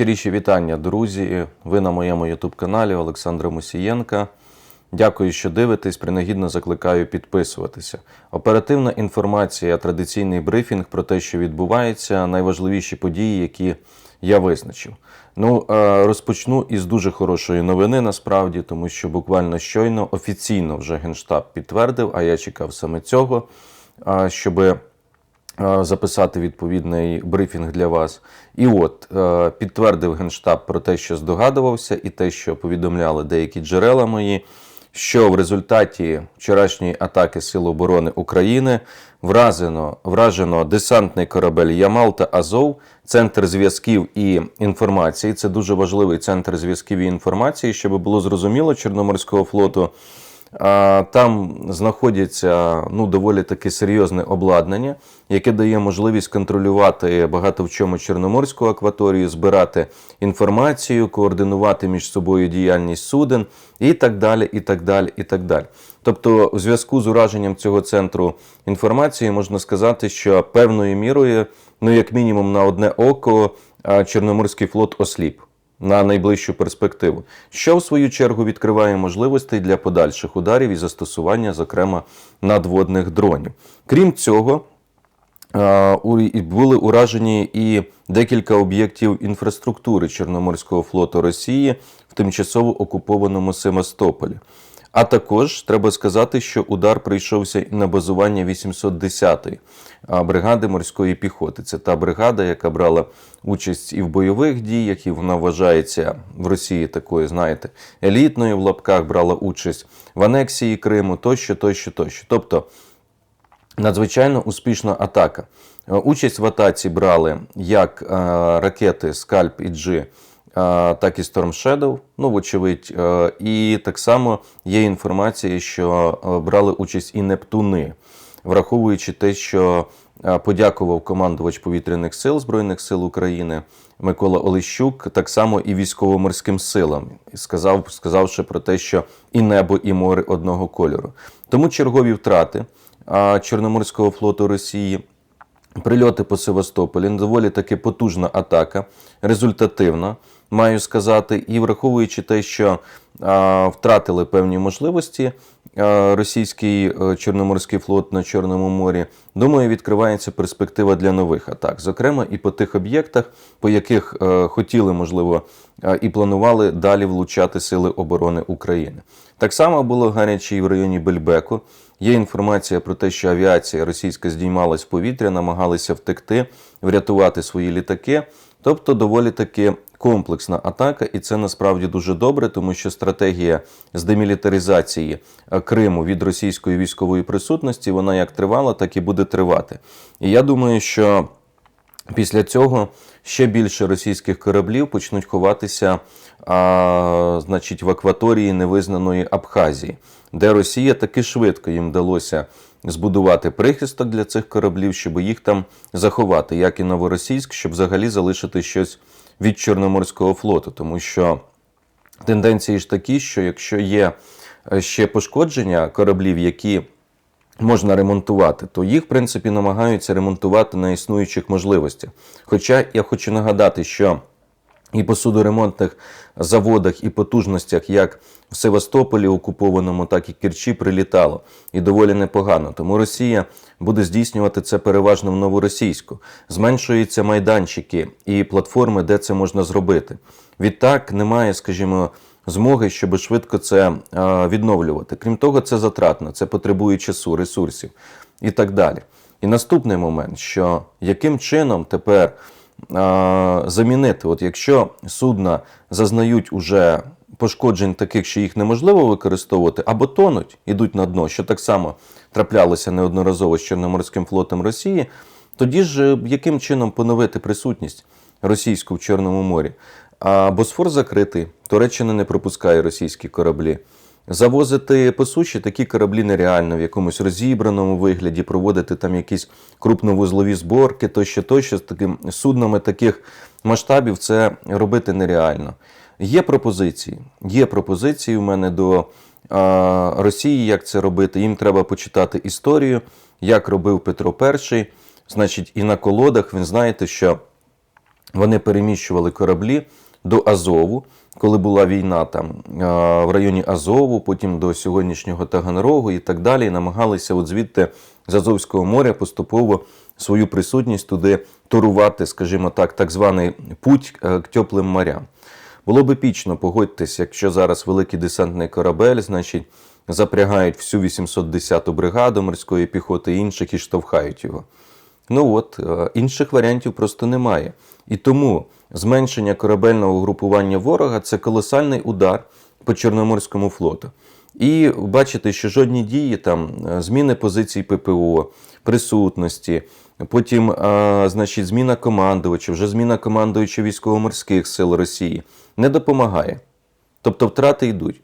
Щиріші вітання, друзі. Ви на моєму ютуб-каналі Олександра Мусієнка. Дякую, що дивитесь. Принагідно закликаю підписуватися. Оперативна інформація, традиційний брифінг про те, що відбувається, найважливіші події, які я визначив. Ну, е, розпочну із дуже хорошої новини, насправді, тому що буквально щойно офіційно вже Генштаб підтвердив, а я чекав саме цього, щоб записати відповідний брифінг для вас. І от е, підтвердив Генштаб про те, що здогадувався, і те, що повідомляли деякі джерела мої, що в результаті вчорашньої атаки Сил оборони України вражено, вражено десантний корабель Ямал та Азов, центр зв'язків і інформації. Це дуже важливий центр зв'язків і інформації, щоб було зрозуміло Чорноморського флоту. Там знаходяться ну, доволі таке серйозне обладнання, яке дає можливість контролювати багато в чому Чорноморську акваторію, збирати інформацію, координувати між собою діяльність суден і так далі. і так далі, і так далі. Тобто, у зв'язку з ураженням цього центру інформації можна сказати, що певною мірою, ну як мінімум на одне око, Чорноморський флот осліп на найближчу перспективу, що в свою чергу відкриває можливості для подальших ударів і застосування, зокрема, надводних дронів. Крім цього, були уражені і декілька об'єктів інфраструктури Чорноморського флоту Росії в тимчасово окупованому Севастополі. А також треба сказати, що удар прийшовся на базування 810-ї бригади морської піхоти. Це та бригада, яка брала участь і в бойових діях, і вона вважається в Росії такою, знаєте, елітною в лапках брала участь в анексії Криму, тощо, тощо, тощо. Тобто надзвичайно успішна атака. Участь в атаці брали як ракети Скальп і Джи так і Storm Shadow, ну, вочевидь. І так само є інформація, що брали участь і Нептуни, враховуючи те, що подякував командувач повітряних сил Збройних сил України Микола Олещук, так само і військово-морським силам, сказав, сказавши про те, що і небо, і море одного кольору. Тому чергові втрати Чорноморського флоту Росії. Прильоти по Севастополі доволі таки потужна атака, результативна маю сказати, і враховуючи те, що втратили певні можливості російський а, Чорноморський флот на Чорному морі, думаю, відкривається перспектива для нових атак, зокрема і по тих об'єктах, по яких а, хотіли, можливо, а, і планували далі влучати Сили оборони України. Так само було гаряче і в районі Бельбеку. Є інформація про те, що авіація російська здіймалась в повітря, намагалися втекти, врятувати свої літаки. Тобто, доволі таки комплексна атака, і це насправді дуже добре, тому що стратегія з демілітаризації е, Криму від російської військової присутності вона як тривала, так і буде тривати. І я думаю, що після цього ще більше російських кораблів почнуть ховатися, а, значить, в акваторії невизнаної Абхазії, де Росія таки швидко їм вдалося. Збудувати прихисток для цих кораблів, щоб їх там заховати, як і новоросійськ, щоб взагалі залишити щось від Чорноморського флоту, тому що тенденції ж такі, що якщо є е, ще пошкодження кораблів, які можна ремонтувати, то їх, в принципі, намагаються ремонтувати на існуючих можливостях. Хоча я хочу нагадати, що і по судоремонтних заводах і потужностях, як в Севастополі окупованому, так і Керчі прилітало. І доволі непогано. Тому Росія буде здійснювати це переважно в новоросійську. Зменшуються майданчики і платформи, де це можна зробити. Відтак немає, скажімо, змоги, щоб швидко це відновлювати. Крім того, це затратно, це потребує часу, ресурсів і так далі. І наступний момент, що яким чином тепер замінити. От Якщо судна зазнають уже пошкоджень таких, що їх неможливо використовувати, або тонуть, ідуть на дно, що так само траплялося неодноразово з Чорноморським флотом Росії, тоді ж яким чином поновити присутність російську в Чорному морі? А Босфор закритий, Туреччина не пропускає російські кораблі. Завозити по суші такі кораблі нереально в якомусь розібраному вигляді, проводити там якісь крупновузлові зборки, тощо, тощо з таким суднами таких масштабів це робити нереально. Є пропозиції. Є пропозиції у мене до а, Росії, як це робити. Їм треба почитати історію, як робив Петро І. Значить, і на колодах він знаєте, що вони переміщували кораблі до Азову, коли була війна там в районі Азову, потім до сьогоднішнього Таганрогу і так далі, і намагалися от звідти з Азовського моря поступово свою присутність туди торувати, скажімо так, так званий путь е, к теплим морям. Було б епічно, погодьтесь, якщо зараз великий десантний корабель, значить, запрягають всю 810-ту бригаду морської піхоти і інших і штовхають його. Ну от, е, інших варіантів просто немає. І тому зменшення корабельного групування ворога це колосальний удар по Чорноморському флоту. І бачите, що жодні дії там е, зміни позицій ППО, присутності, потім, е, значить, зміна командувача, вже зміна командувача військово-морських сил Росії не допомагає. Тобто втрати йдуть.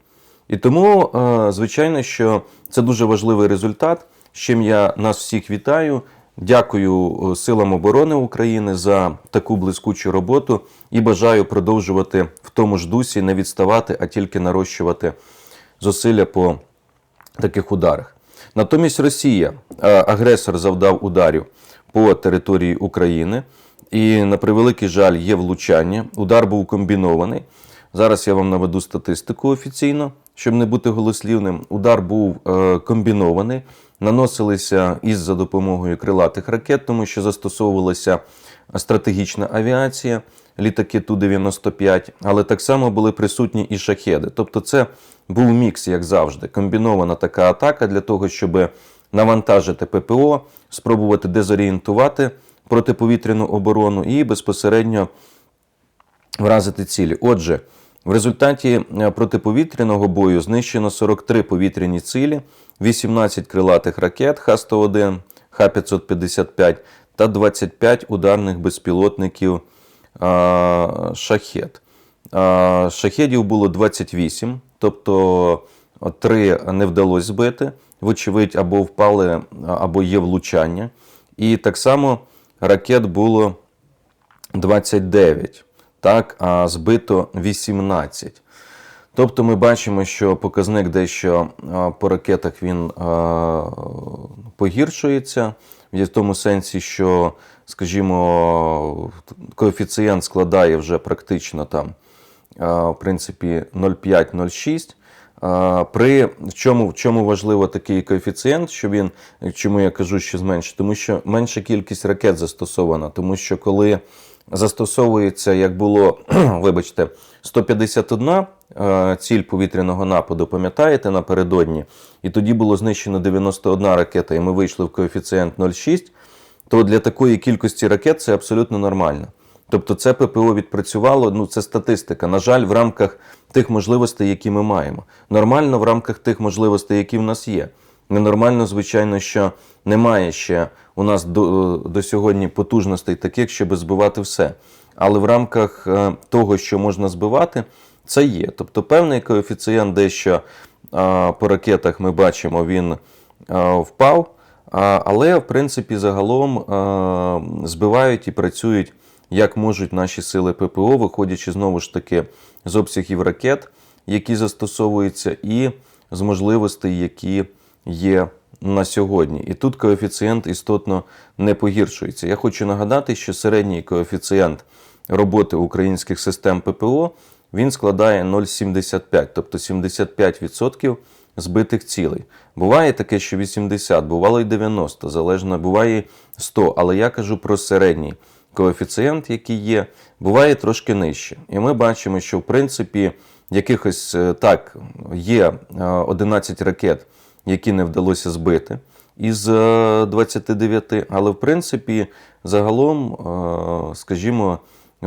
І тому, е, звичайно, що це дуже важливий результат. З чим я нас всіх вітаю. Дякую е, силам оборони України за таку блискучу роботу і бажаю продовжувати в тому ж дусі, не відставати, а тільки нарощувати зусилля по таких ударах. Натомість Росія, е, агресор, завдав ударів по території України, і на превеликий жаль є влучання. Удар був комбінований. Зараз я вам наведу статистику офіційно, щоб не бути голослівним. Удар був е, комбінований, наносилися із за допомогою крилатих ракет, тому що застосовувалася стратегічна авіація, літаки Ту-95, але так само були присутні і шахеди. Тобто, це був мікс, як завжди, комбінована така атака для того, щоб навантажити ППО, спробувати дезорієнтувати протиповітряну оборону і безпосередньо вразити цілі. Отже, в результаті е, протиповітряного бою знищено 43 повітряні цілі, 18 крилатих ракет Х-101, Х-555 та 25 ударних безпілотників а, шахет. А, Шахедів було 28, тобто 3 не вдалося збити, вочевидь, або впали, або є влучання. І так само ракет було 29, так, а збито 18. Тобто ми бачимо, що показник дещо по ракетах він погіршується, в тому сенсі, що, скажімо, коефіцієнт складає вже практично там, в принципі, 0,5-0,6. При чому, в чому важливо такий коефіцієнт, що він, чому я кажу, що зменшить? Тому що менша кількість ракет застосована, тому що коли застосовується, як було, вибачте, 151 е, ціль повітряного нападу, пам'ятаєте, напередодні, і тоді було знищено 91 ракета, і ми вийшли в коефіцієнт 0,6, то для такої кількості ракет це абсолютно нормально. Тобто це ППО відпрацювало, ну це статистика. На жаль, в рамках тих можливостей, які ми маємо. Нормально в рамках тих можливостей, які в нас є. Ненормально, звичайно, що немає ще у нас до, до сьогодні потужностей таких, щоб збивати все. Але в рамках е, того, що можна збивати, це є. Тобто певний коефіцієнт дещо по ракетах ми бачимо, він впав. Але, в принципі, загалом збивають і працюють як можуть наші сили ППО, виходячи знову ж таки з обсягів ракет, які застосовуються, і з можливостей, які є на сьогодні. І тут коефіцієнт істотно не погіршується. Я хочу нагадати, що середній коефіцієнт роботи українських систем ППО він складає 0,75, тобто 75% збитих цілей. Буває таке, що 80, бувало і 90, залежно, буває 100, але я кажу про середній коефіцієнт, який є, буває трошки нижче. І ми бачимо, що в принципі якихось е, так є 11 ракет, які не вдалося збити із 29, але в принципі загалом, е, скажімо,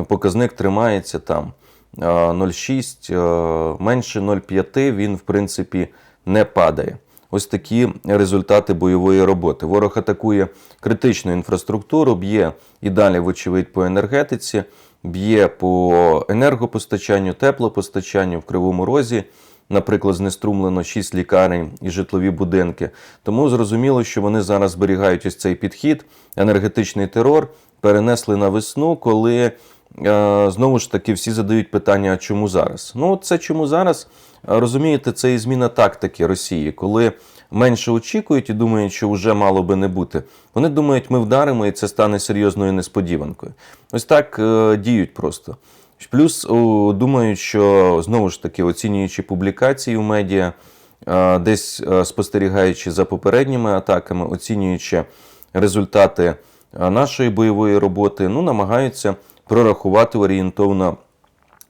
показник тримається там 0,6, е, менше 0,5, він в принципі не падає. Ось такі результати бойової роботи. Ворог атакує критичну інфраструктуру, б'є і далі, вочевидь, по енергетиці, б'є по енергопостачанню, теплопостачанню в Кривому Розі. Наприклад, знеструмлено 6 лікарень і житлові будинки. Тому зрозуміло, що вони зараз зберігають ось цей підхід, енергетичний терор перенесли на весну, коли е, знову ж таки всі задають питання, а чому зараз? Ну, це чому зараз? Розумієте, це і зміна тактики Росії, коли менше очікують і думають, що вже мало би не бути. Вони думають, ми вдаримо, і це стане серйозною несподіванкою. Ось так е, діють просто. Плюс о, думають, що знову ж таки оцінюючи публікації в медіа, десь спостерігаючи за попередніми атаками, оцінюючи результати нашої бойової роботи, ну намагаються прорахувати орієнтовно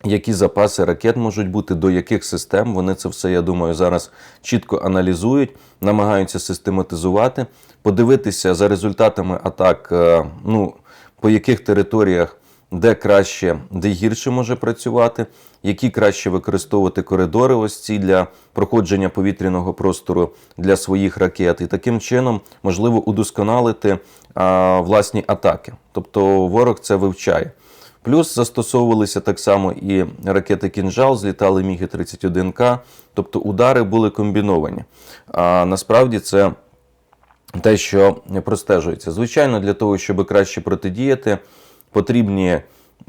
які запаси ракет можуть бути, до яких систем. Вони це все, я думаю, зараз чітко аналізують, намагаються систематизувати, подивитися за результатами атак, е, ну, по яких територіях. Де краще, де гірше може працювати, які краще використовувати коридори ось ці для проходження повітряного простору для своїх ракет, і таким чином можливо удосконалити а, власні атаки. Тобто ворог це вивчає. Плюс застосовувалися так само і ракети Кінжал, злітали Міги 31К, тобто удари були комбіновані. А насправді це те, що простежується. Звичайно, для того, щоб краще протидіяти, потрібні,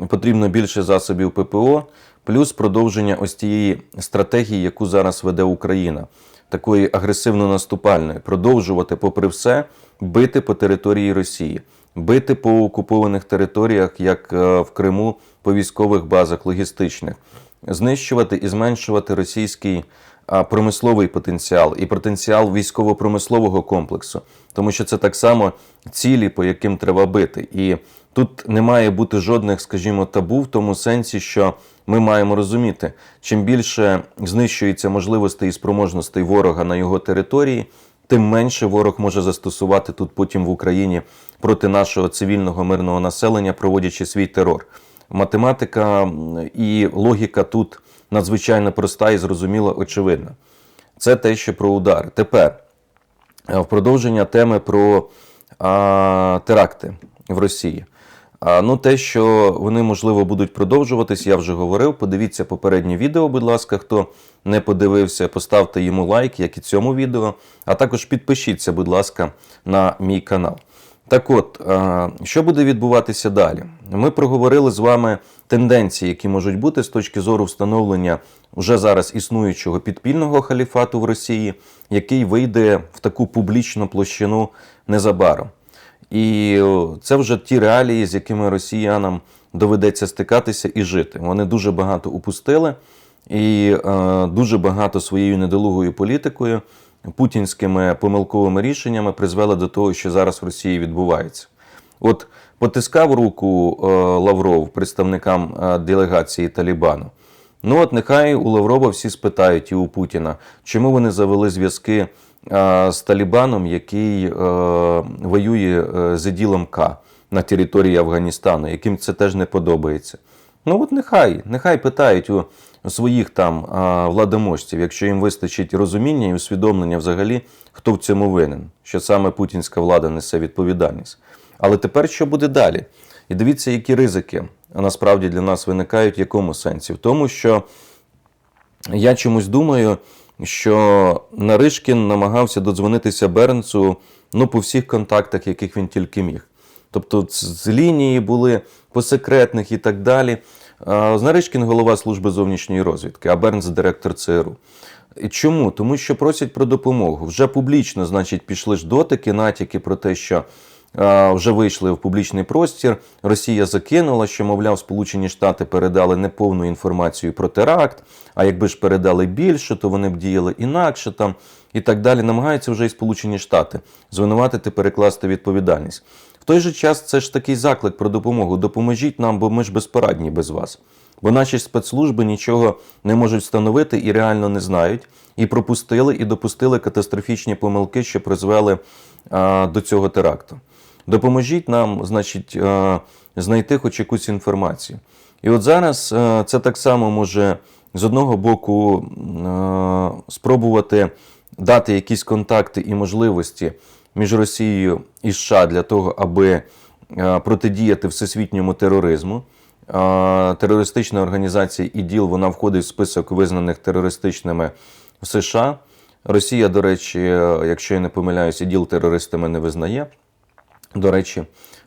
потрібно більше засобів ППО, плюс продовження ось тієї стратегії, яку зараз веде Україна. Такої агресивно-наступальної, продовжувати, попри все, бити по території Росії бити по окупованих територіях, як е, в Криму, по військових базах логістичних, знищувати і зменшувати російський промисловий потенціал і потенціал військово-промислового комплексу, тому що це так само цілі, по яким треба бити. І тут не має бути жодних, скажімо, табу в тому сенсі, що ми маємо розуміти, чим більше знищується можливостей і спроможностей ворога на його території тим менше ворог може застосувати тут потім в Україні проти нашого цивільного мирного населення, проводячи свій терор. Математика і логіка тут надзвичайно проста і зрозуміла, очевидна. Це те, що про удари. Тепер е, в продовження теми про а, теракти в Росії. А, ну, те, що вони можливо будуть продовжуватись, я вже говорив. Подивіться попереднє відео, будь ласка, хто не подивився, поставте йому лайк, як і цьому відео. А також підпишіться, будь ласка, на мій канал. Так от, що буде відбуватися далі? Ми проговорили з вами тенденції, які можуть бути з точки зору встановлення вже зараз існуючого підпільного халіфату в Росії, який вийде в таку публічну площину незабаром. І це вже ті реалії, з якими росіянам доведеться стикатися і жити. Вони дуже багато упустили і е, дуже багато своєю недолугою політикою, путінськими помилковими рішеннями призвели до того, що зараз в Росії відбувається. От потискав руку е, Лавров представникам е, делегації Талібану. Ну от нехай у Лаврова всі спитають і у Путіна, чому вони завели зв'язки з Талібаном, який е, воює е, з іділом К на території Афганістану, яким це теж не подобається. Ну от нехай, нехай питають у своїх там владоможців, якщо їм вистачить розуміння і усвідомлення взагалі, хто в цьому винен, що саме путінська влада несе відповідальність. Але тепер що буде далі? І дивіться, які ризики насправді для нас виникають, в якому сенсі? В тому, що я чомусь думаю, що Наришкін намагався додзвонитися Бернцу ну, по всіх контактах, яких він тільки міг. Тобто з лінії були по секретних і так далі. Знаришкін голова служби зовнішньої розвідки, а Бернс директор ЦРУ. Чому? Тому що просять про допомогу. Вже публічно, значить, пішли ж дотики, натяки про те, що вже вийшли в публічний простір. Росія закинула, що, мовляв, Сполучені Штати передали неповну інформацію про теракт. А якби ж передали більше, то вони б діяли інакше там і так далі. Намагаються вже і Сполучені Штати звинуватити, перекласти відповідальність. Той же час це ж такий заклик про допомогу. Допоможіть нам, бо ми ж безпорадні без вас. Бо наші спецслужби нічого не можуть встановити і реально не знають, і пропустили, і допустили катастрофічні помилки, що призвели а, до цього теракту. Допоможіть нам, значить, а, знайти хоч якусь інформацію. І от зараз а, це так само може з одного боку а, спробувати дати якісь контакти і можливості між Росією і США для того, аби е, протидіяти всесвітньому тероризму. Е, терористична організація ІДІЛ вона входить в список визнаних терористичними в США. Росія, до речі, е, якщо я не помиляюсь, ІДІЛ терористами не визнає. До речі,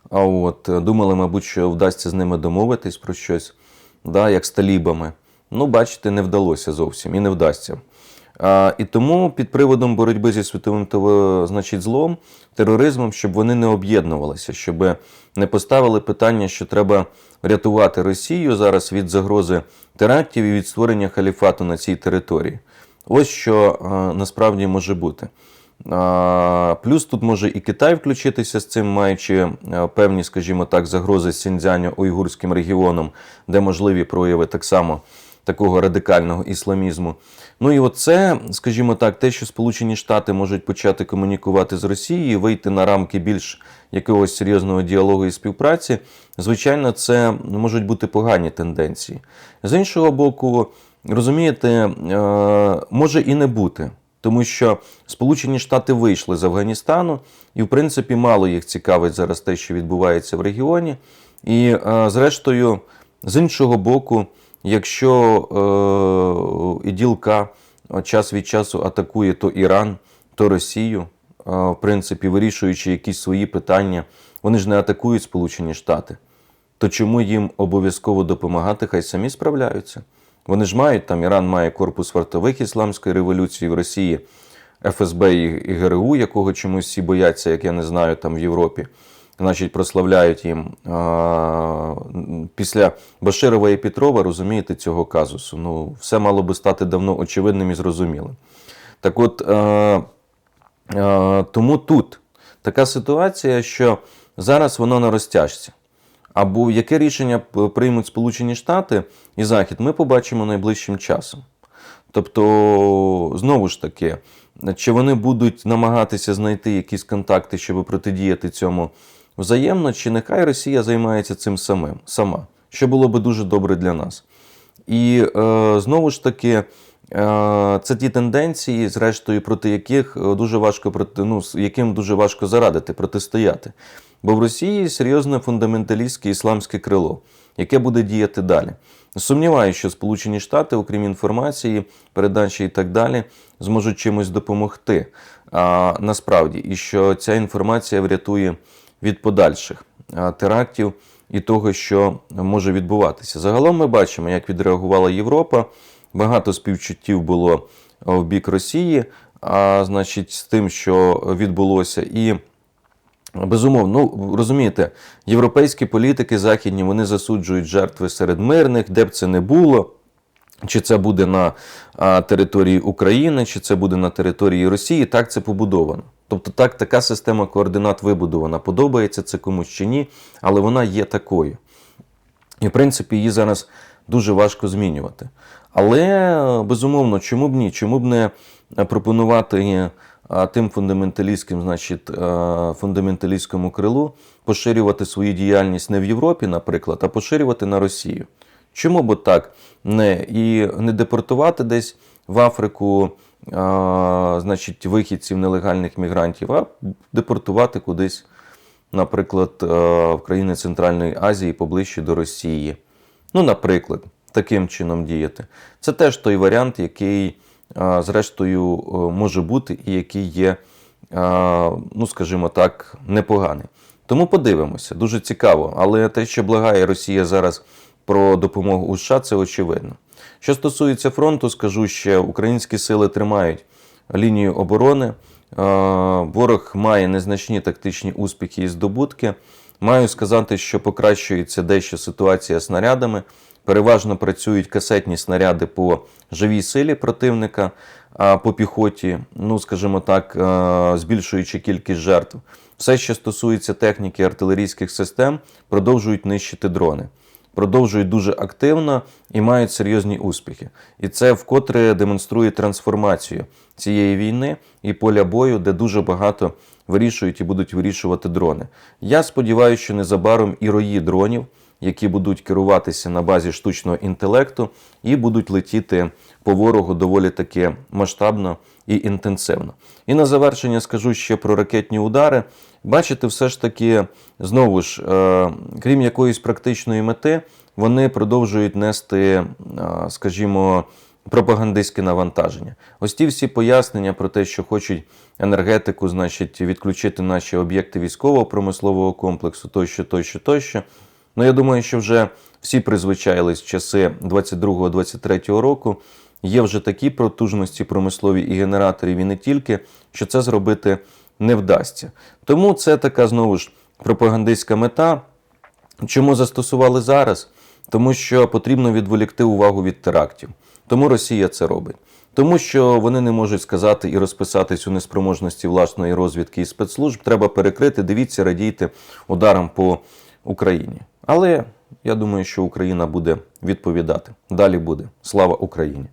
а от думали, мабуть, що вдасться з ними домовитись про щось, да, як з талібами. Ну, бачите, не вдалося зовсім і не вдасться. І тому під приводом боротьби зі світовим значить, злом, тероризмом, щоб вони не об'єднувалися, щоб не поставили питання, що треба рятувати Росію зараз від загрози терактів і від створення халіфату на цій території. Ось що насправді може бути. Плюс тут може і Китай включитися з цим, маючи е, певні, скажімо так, загрози з Сіньцзянь-Уйгурським регіоном, де можливі прояви так само такого радикального ісламізму. Ну і оце, скажімо так, те, що Сполучені Штати можуть почати комунікувати з Росією, вийти на рамки більш якогось серйозного діалогу і співпраці, звичайно, це можуть бути погані тенденції. З іншого боку, розумієте, е, може і не бути. Тому що Сполучені Штати вийшли з Афганістану, і, в принципі, мало їх цікавить зараз те, що відбувається в регіоні. І, е, зрештою, з іншого боку, якщо е, іділка час від часу атакує то Іран, то Росію, е, в принципі, вирішуючи якісь свої питання, вони ж не атакують Сполучені Штати, то чому їм обов'язково допомагати? Хай самі справляються. Вони ж мають там Іран має корпус вартових ісламської революції в Росії, ФСБ і ГРУ, якого чомусь всі бояться, як я не знаю, там в Європі. Значить, прославляють їм після Баширова і Петрова, розумієте, цього казусу. Ну, все мало би стати давно очевидним і зрозумілим. Так от, тому тут така ситуація, що зараз воно на розтяжці. Або яке рішення приймуть Сполучені Штати і Захід, ми побачимо найближчим часом. Тобто, знову ж таки, чи вони будуть намагатися знайти якісь контакти, щоб протидіяти цьому взаємно, чи нехай Росія займається цим самим сама, що було би дуже добре для нас. І е, знову ж таки, е, це ті тенденції, зрештою, проти яких е, дуже важко проти, ну, яким дуже важко зарадити, протистояти. Бо в Росії серйозне фундаменталістське ісламське крило, яке буде діяти далі. Сумніваюся, що Сполучені Штати, окрім інформації, передачі і так далі, зможуть чимось допомогти. А, насправді, і що ця інформація врятує від подальших терактів і того, що може відбуватися. Загалом ми бачимо, як відреагувала Європа. Багато співчуттів було в бік Росії, а значить, з тим, що відбулося, і Безумовно, ну розумієте, європейські політики західні вони засуджують жертви серед мирних, де б це не було. Чи це буде на території України, чи це буде на території Росії, так це побудовано. Тобто так, така система координат вибудована. Подобається це комусь чи ні, але вона є такою. І, в принципі, її зараз дуже важко змінювати. Але, безумовно, чому б ні? Чому б не пропонувати тим фундаменталістським, значить, фундаменталістському крилу поширювати свою діяльність не в Європі, наприклад, а поширювати на Росію? Чому б так не і не депортувати десь в Африку, значить, вихідців нелегальних мігрантів, а депортувати кудись, наприклад, в країни Центральної Азії поближче до Росії. Ну, наприклад, таким чином діяти. Це теж той варіант, який, зрештою, е, може бути і який є, ну, скажімо так, непоганий. Тому подивимося, дуже цікаво. Але те, що благає Росія зараз про допомогу у США, це очевидно. Що стосується фронту, скажу ще, українські сили тримають лінію оборони. Е, Ворог має незначні тактичні успіхи і здобутки. Маю сказати, що покращується дещо ситуація снарядами. Переважно працюють касетні снаряди по живій силі противника, а по піхоті, ну скажімо так, е, збільшуючи кількість жертв. Все, що стосується техніки артилерійських систем, продовжують нищити дрони. Продовжують дуже активно і мають серйозні успіхи. І це вкотре демонструє трансформацію цієї війни і поля бою, де дуже багато вирішують і будуть вирішувати дрони. Я сподіваюся, що незабаром і рої дронів, які будуть керуватися на базі штучного інтелекту, і будуть летіти по ворогу доволі таки масштабно і інтенсивно. І на завершення скажу ще про ракетні удари. Бачите, все ж таки, знову ж, е, крім якоїсь практичної мети, вони продовжують нести, е, скажімо, пропагандистське навантаження. Ось ті всі пояснення про те, що хочуть енергетику, значить, відключити наші об'єкти військового промислового комплексу, тощо, тощо, тощо. Ну, я думаю, що вже всі призвичаїлись в часи 22-23 року, є вже такі потужності промислові і генераторів, і не тільки, що це зробити не вдасться. Тому це така знову ж пропагандистська мета. Чому застосували зараз? Тому що потрібно відволікти увагу від терактів. Тому Росія це робить. Тому що вони не можуть сказати і розписатись у неспроможності власної розвідки і спецслужб. Треба перекрити, дивіться, радійте ударам по Україні. Але я думаю, що Україна буде відповідати. Далі буде. Слава Україні!